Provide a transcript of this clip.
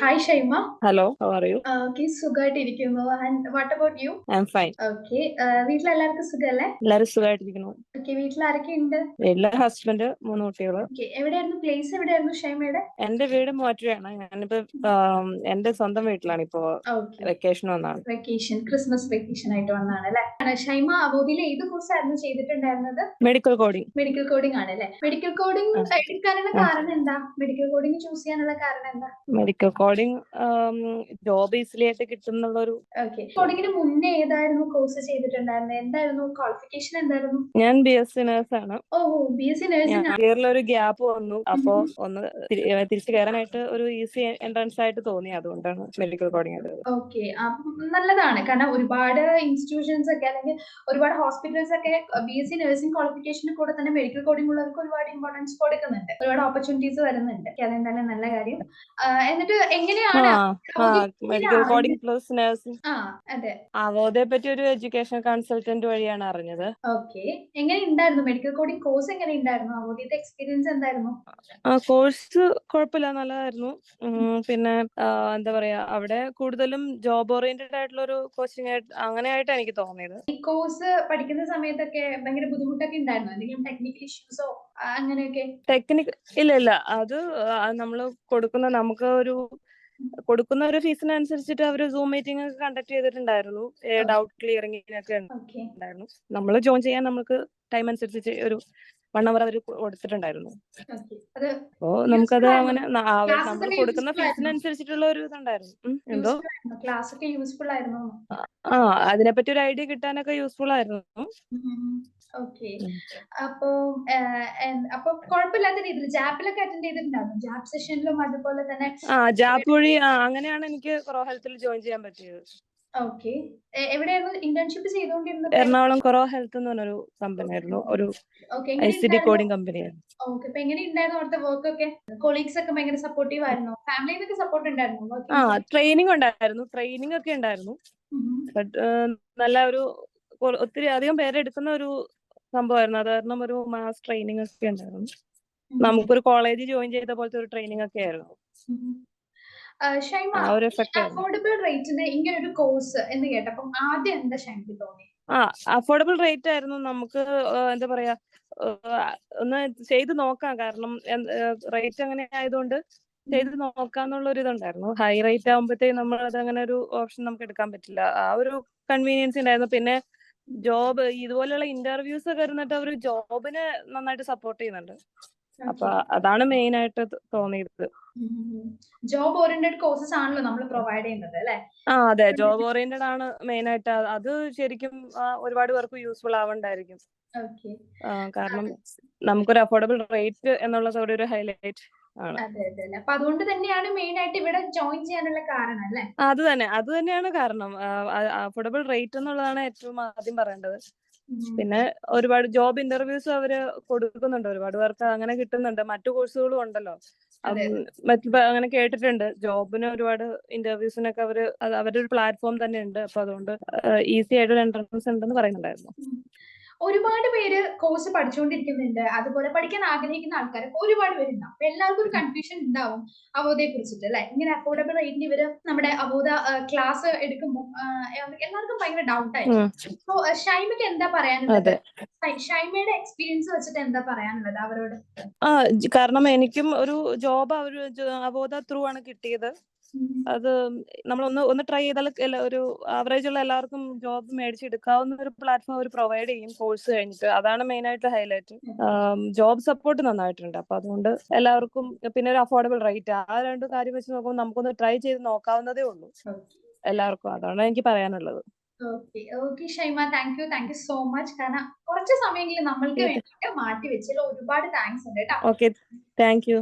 Hi Shaima hello? Uh, okay, സുഖമായിട്ടിരിക്കുന്നു and what about you I am fine okay വീട്ടിലെല്ലാവർക്കും സുഖമല്ലേ എല്ലാവരും സുഖമായിട്ടിരിക്കുന്നു okay വീട്ടിൽ ആരൊക്കെ ഉണ്ട് എല്ലാ ഹസ്ബൻഡ് മൂന്ന് കുട്ടികൾ. ഓക്കെ എവിടെയായിരുന്നു? പ്ലേസ് എവിടെയായിരുന്നു ഷൈമയുടെ? എന്റെ വീട് മൂവാറ്റുപുഴയാണ്. ഞാനിപ്പോ എന്റെ സ്വന്തം വീട്ടിലാണ് ഇപ്പോ ഓക്കെ വെക്കേഷൻ വന്നാണ്. വെക്കേഷൻ ക്രിസ്മസ് വെക്കേഷൻ ആയിട്ട് വന്നാണ് അല്ലെ? ഷൈമ അബോബിയിൽ ഏത് കോഴ്സ് ആയിരുന്നു ചെയ്തിട്ടുണ്ടായിരുന്നത്? മെഡിക്കൽ കോഡിംഗ് മെഡിക്കൽ കോഡിംഗ് ആണ് അല്ലെ? Medical coding. എടുക്കാനുള്ള കാരണം എന്താ? മെഡിക്കൽ കോഡിംഗ് ചൂസ് ചെയ്യാനുള്ള കാരണം എന്താ? മെഡിക്കൽ കോഡിംഗ് ജോബ് ഈസിലി ആയിട്ട് കിട്ടുന്നുള്ള ഒരു മുന്നേ ഏതായിരുന്നു കോഴ്സ് ചെയ്തിട്ടുണ്ടായിരുന്നത് എന്തായിരുന്നു? ക്വാളിഫിക്കേഷൻ എന്തായിരുന്നു? ഞാൻ ബി എസ് സി നേഴ്സ് ആണ്. Oh B S C nursing ഇയറിൽ ഒരു ഗ്യാപ്പ് വന്നു. അപ്പോ ഒന്ന് തിരിച്ചു കയറാനായിട്ട് ഒരു ഈസി എൻട്രൻസ് ആയിട്ട് തോന്നി. അതുകൊണ്ടാണ് മെഡിക്കൽ റെക്കോർഡിംഗ് എടുത്തത് ഓക്കെ നല്ലതാണ്. കാരണം ഒരുപാട് ഇൻസ്റ്റിറ്റ്യൂഷൻസ് ഒക്കെ അല്ലെങ്കിൽ ഒരുപാട് ഹോസ്പിറ്റൽസ് ഒക്കെ ബി എസ് സി നഴ്സിംഗ് ക്വാളിഫിക്കേഷന് കൂടെ തന്നെ മെഡിക്കൽ കോഡിംഗ് ഉള്ളവർക്ക് ഒരുപാട് ഇമ്പോർട്ടൻസ് കൊടുക്കുന്നുണ്ട്. ഒരുപാട് ഓപ്പർച്യൂണിറ്റീസ് വരുന്നുണ്ട്. അതെന്തായാലും നല്ല കാര്യം. എന്നിട്ട് എങ്ങനെയാണ് മെഡിക്കൽ കോഡിംഗ് പ്ലസ് നേഴ്സിംഗ് അവോധയെ പറ്റി ഒരു എഡ്യൂക്കേഷൻ കൺസൾട്ടന്റ് വഴിയാണ് അറിഞ്ഞത്. ഓക്കെ. എങ്ങനെ ഉണ്ടായിരുന്നു മെഡിക്കൽ കോഡിംഗ് കോഴ്സ് എങ്ങനെ ഉണ്ടായിരുന്നു അവോദയുടെ എക്സ്പീരിയൻസ് എന്തായിരുന്നു കോഴ്സ് കുഴപ്പമില്ല നല്ലതായിരുന്നു പിന്നെ എന്താ പറയാ അവിടെ കൂടുതലും ജോബ് ഓറിയന്റഡ് ആയിട്ടുള്ള ഒരു കോച്ചിങ് ആയിട്ട് എനിക്ക് തോന്നിയത്. ഈ കോഴ്സ് പഠിക്കുന്ന സമയത്തൊക്കെ ഭയങ്കര ബുദ്ധിമുട്ടൊക്കെ ഉണ്ടായിരുന്നു? എന്തെങ്കിലും ടെക്നിക്കൽ ഇഷ്യൂസോ അങ്ങനെയൊക്കെ. ടെക്നിക് ഇല്ല ഇല്ല. അത് നമ്മൾ കൊടുക്കുന്ന നമുക്ക് ഒരു കൊടുക്കുന്ന ഒരു ഫീസിനനുസരിച്ചിട്ട് അവർ സൂം മീറ്റിംഗ് ഒക്കെ കണ്ടക്ട് ചെയ്തിട്ടുണ്ടായിരുന്നു. ഡൗട്ട് ക്ലിയറിംഗിനൊക്കെ ഒക്കെ ഉണ്ടായിരുന്നു. നമ്മൾ ജോയിൻ ചെയ്യാൻ നമുക്ക് ടൈം അനുസരിച്ച് ഒരു വൺ അവർ അവർ കൊടുത്തിട്ടുണ്ടായിരുന്നു. അപ്പോ നമുക്കത് അങ്ങനെ നമ്മൾ കൊടുക്കുന്ന. ഫീസിനനുസരിച്ചിട്ടുള്ള ഒരു ഇതുണ്ടായിരുന്നു. എന്തോ? ആ അതിനെപ്പറ്റി ഒരു ഐഡിയ കിട്ടാനൊക്കെ യൂസ്ഫുൾ ആയിരുന്നു. ഓക്കെ അപ്പോ അപ്പൊ ഏഹ്, എൻ- അപ്പൊ കുഴപ്പമില്ലാത്ത രീതിയിൽ ജാപ്പിലൊക്കെ അറ്റൻഡ് ചെയ്തിട്ടുണ്ടായിരുന്നു. ജാപ്പ് സെഷനിലും അതുപോലെ തന്നെ ആ ജാപ്പ് വഴി അങ്ങനെയാണ് എനിക്ക് കൊറോ ഹെൽത്തിൽ ജോയിൻ ചെയ്യാൻ പറ്റിയത്. ഓക്കെ എവിടെയായിരുന്നു? ഇന്റേൺഷിപ്പ് എറണാകുളം കൊറോ ഹെൽത്ത് എന്ന് പറഞ്ഞൊരു കമ്പനി ആയിരുന്നു ഒരു ഐ സി ഡി കോഡിംഗ് ആയിരുന്നു? ഉണ്ടായിരുന്നു? ആ ട്രെയിനിങ് ഉണ്ടായിരുന്നു. ട്രെയിനിങ് ഒക്കെ ഉണ്ടായിരുന്നു. ബട്ട് നല്ല ഒരു ഒത്തിരി അധികം പേരെടുക്കുന്ന ഒരു സംഭവമായിരുന്നു. അത് കാരണം ഒരു മാസ് ട്രെയിനിങ് ഒക്കെ ഉണ്ടായിരുന്നു. നമുക്കൊരു കോളേജിൽ ജോയിൻ ചെയ്ത പോലത്തെ ഒരു ട്രെയിനിങ് ഒക്കെ ആയിരുന്നു. ഷൈമ അഫോർഡബിൾ റേറ്റിന് ഇങ്ങനെ ഒരു കോഴ്സ് എന്ന് കേട്ടപ്പം ആദ്യം എന്താ ഷൈമക്ക് തോന്നി? ആ അഫോർഡബിൾ റേറ്റ് ആയിരുന്നു നമുക്ക് എന്താ പറയാ ഒന്ന് ചെയ്ത് നോക്കാം. കാരണം റേറ്റ് അങ്ങനെ ആയതുകൊണ്ട് ചെയ്ത് നോക്കാന്നുള്ള ഒരു ഇതുണ്ടായിരുന്നു. ഹൈ റേറ്റ് ആകുമ്പോഴത്തേക്ക് നമ്മൾ അത് അങ്ങനെ ഒരു ഓപ്ഷൻ നമുക്ക് എടുക്കാൻ പറ്റില്ല. ആ ഒരു കൺവീനിയൻസ് ഉണ്ടായിരുന്നു. പിന്നെ ജോബ് ഇതുപോലെയുള്ള ഇന്റർവ്യൂസ് ഒക്കെ ഇരുന്നിട്ട് അവർ ജോബിന് നന്നായിട്ട് സപ്പോർട്ട് ചെയ്യുന്നുണ്ട്. അപ്പൊ അതാണ് മെയിൻ ആയിട്ട് തോന്നിയത്. ജോബ് ഓറിയന്റഡ് കോഴ്സസ് ആണല്ലോ നമ്മൾ പ്രൊവൈഡ് ചെയ്യുന്നത് അല്ലെ? ആ അതെ. ജോബ് ഓറിയന്റഡ് ആണ് മെയിൻ ആയിട്ട്. അത് ശരിക്കും ഒരുപാട് പേർക്ക് യൂസ്ഫുൾ ആവണ്ടായിരിക്കും. കാരണം നമുക്കൊരു അഫോർഡബിൾ റേറ്റ് എന്നുള്ളത് അവിടെ ഒരു ഹൈലൈറ്റ് ആണ്. അപ്പൊ അതുകൊണ്ട് തന്നെയാണ് മെയിൻ ആയിട്ട് ഇവിടെ ജോയിൻ ചെയ്യാനുള്ള കാരണം അല്ലെ? അത് തന്നെ. അത് തന്നെയാണ് കാരണം. അഫോർഡബിൾ റേറ്റ് എന്നുള്ളതാണ് ഏറ്റവും ആദ്യം പറയേണ്ടത്. പിന്നെ ഒരുപാട് ജോബ് ഇന്റർവ്യൂസ് അവർ കൊടുക്കുന്നുണ്ട്. ഒരുപാട് പേർക്ക് അങ്ങനെ കിട്ടുന്നുണ്ട്. മറ്റു കോഴ്സുകളും ഉണ്ടല്ലോ. മറ്റ് അങ്ങനെ കേട്ടിട്ടുണ്ട്. ജോബിന് ഒരുപാട് ഇന്റർവ്യൂസിനൊക്കെ അവർ അവരുടെ ഒരു പ്ലാറ്റ്ഫോം തന്നെ ഉണ്ട് അപ്പൊ അതുകൊണ്ട് ഈസി ആയിട്ട് ഒരു എൻട്രൻസ് ഉണ്ടെന്ന് പറയുന്നുണ്ടായിരുന്നു. ഒരുപാട് പേര് കോഴ്സ് പഠിച്ചുകൊണ്ടിരിക്കുന്നുണ്ട് അതുപോലെ പഠിക്കാൻ ആഗ്രഹിക്കുന്ന ആൾക്കാരൊക്കെ ഒരുപാട് പേരുണ്ടാവും അപ്പൊ എല്ലാവർക്കും ഒരു കൺഫ്യൂഷൻ ഉണ്ടാവും അവോധയെ കുറിച്ചിട്ട് അല്ലെ? ഇങ്ങനെ അഫോർഡബിൾ റേറ്റിന് ഇവർ നമ്മുടെ അവോധ ക്ലാസ് എടുക്കുമ്പോൾ എല്ലാവർക്കും ഭയങ്കര ഡൗട്ട് ആയി അപ്പൊ സോ ഷൈമയ്ക്ക് എന്താ പറയാനുള്ളത്? ഷൈമയുടെ എക്സ്പീരിയൻസ് വെച്ചിട്ട് എന്താ പറയാനുള്ളത് അവരോട്? ആ കാരണം എനിക്കും ഒരു ജോബ് അവർ അബോധ ത്രൂ ആണ് കിട്ടിയത്. അത് നമ്മൾ ഒന്ന് ഒന്ന് ട്രൈ ചെയ്താൽ ഒരു ആവറേജ് ഉള്ള എല്ലാവർക്കും ജോബ് മേടിച്ചെടുക്കാവുന്ന ഒരു പ്ലാറ്റ്ഫോം അവർ പ്രൊവൈഡ് ചെയ്യും കോഴ്സ് കഴിഞ്ഞിട്ട്. അതാണ് മെയിൻ ആയിട്ട് ഹൈലൈറ്റ് ജോബ് സപ്പോർട്ട് നന്നായിട്ടുണ്ട്. അപ്പൊ അതുകൊണ്ട് എല്ലാവർക്കും പിന്നെ ഒരു അഫോർഡബിൾ റേറ്റ് ആ രണ്ട് കാര്യം വെച്ച് നോക്കുമ്പോൾ നമുക്കൊന്ന് ട്രൈ ചെയ്ത് നോക്കാവുന്നതേ ഉള്ളൂ. എല്ലാവർക്കും. അതാണ് എനിക്ക് പറയാനുള്ളത്. Okay okay Shaima. Thank you thank you so much കാരണം കുറച്ച് സമയമെങ്കിലും നമ്മൾക്ക്. വേണ്ടിയിട്ട് മാറ്റി വെച്ചതിൽ ഒരുപാട് താങ്ക്സ് ഉണ്ട് കേട്ടോ. Okay thank you